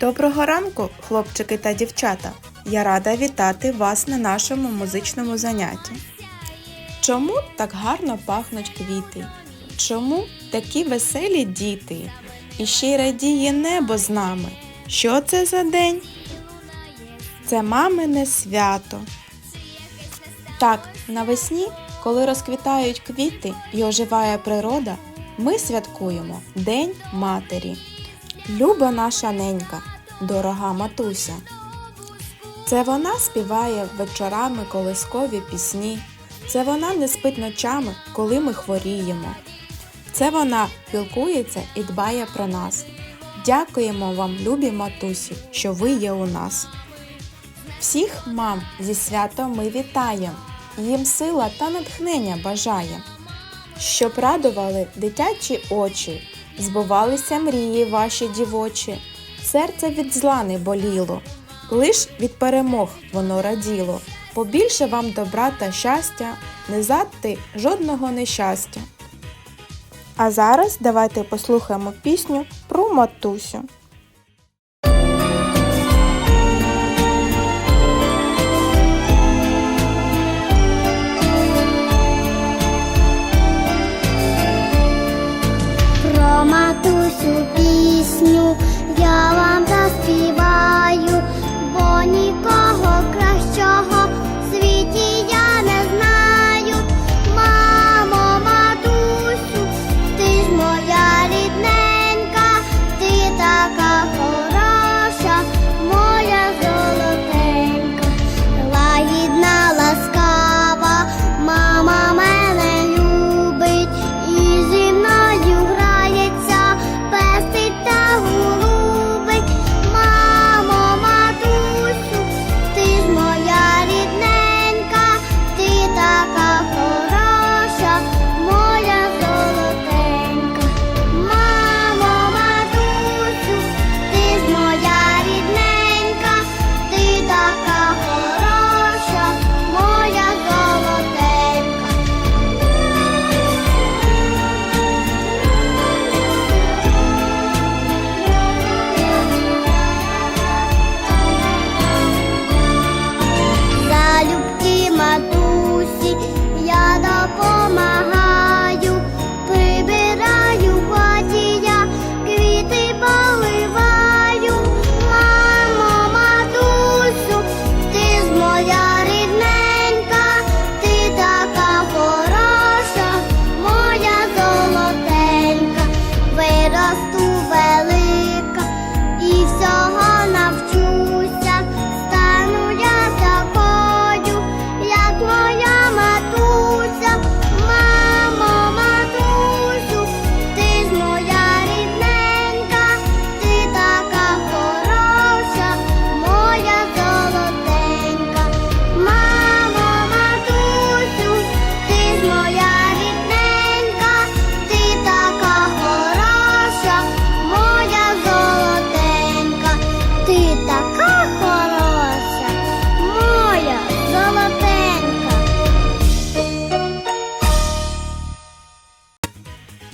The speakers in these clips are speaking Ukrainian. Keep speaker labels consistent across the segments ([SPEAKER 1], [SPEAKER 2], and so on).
[SPEAKER 1] Доброго ранку, хлопчики та дівчата! Я рада вітати вас на нашому музичному занятті. Чому так гарно пахнуть квіти? Чому такі веселі діти? І ще й радіє небо з нами. Що це за день? Це мамине свято. Так, навесні, коли розквітають квіти і оживає природа, ми святкуємо День Матері. Люба наша ненька, дорога матуся. Це вона співає вечорами колискові пісні. Це вона не спить ночами, коли ми хворіємо. Це вона пілкується і дбає про нас. Дякуємо вам, любі матусі, що ви є у нас. Всіх мам зі святом ми вітаємо, їм сила та натхнення бажаємо. Щоб радували дитячі очі, збувалися мрії ваші дівочі, серце від зла не боліло, лиш від перемог воно раділо. Побільше вам добра та щастя, не задти жодного нещастя. А зараз давайте послухаємо пісню про матусю.
[SPEAKER 2] Пісню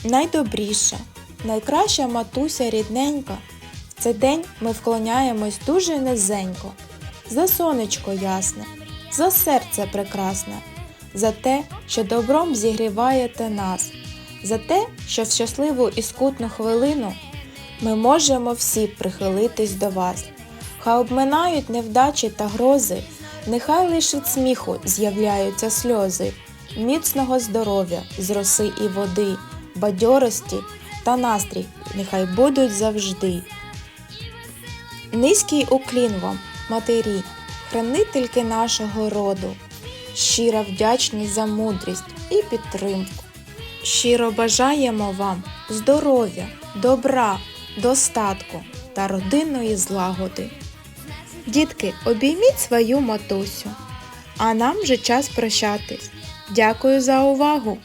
[SPEAKER 1] Найдобріша, найкраща матуся рідненька. В цей день ми вклоняємось дуже низенько. За сонечко ясне, за серце прекрасне, за те, що добром зігріваєте нас, за те, що в щасливу і скутну хвилину ми можемо всі прихилитись до вас. Хай обминають невдачі та грози, нехай від сміху з'являються сльози, міцного здоров'я з роси і води, бадьорості та настрій нехай будуть завжди. Низький уклін вам, матері, хранительки нашого роду, щира вдячність за мудрість і підтримку. Щиро бажаємо вам здоров'я, добра, достатку та родинної злагоди. Дітки, обійміть свою матусю, а нам вже час прощатись. Дякую за увагу!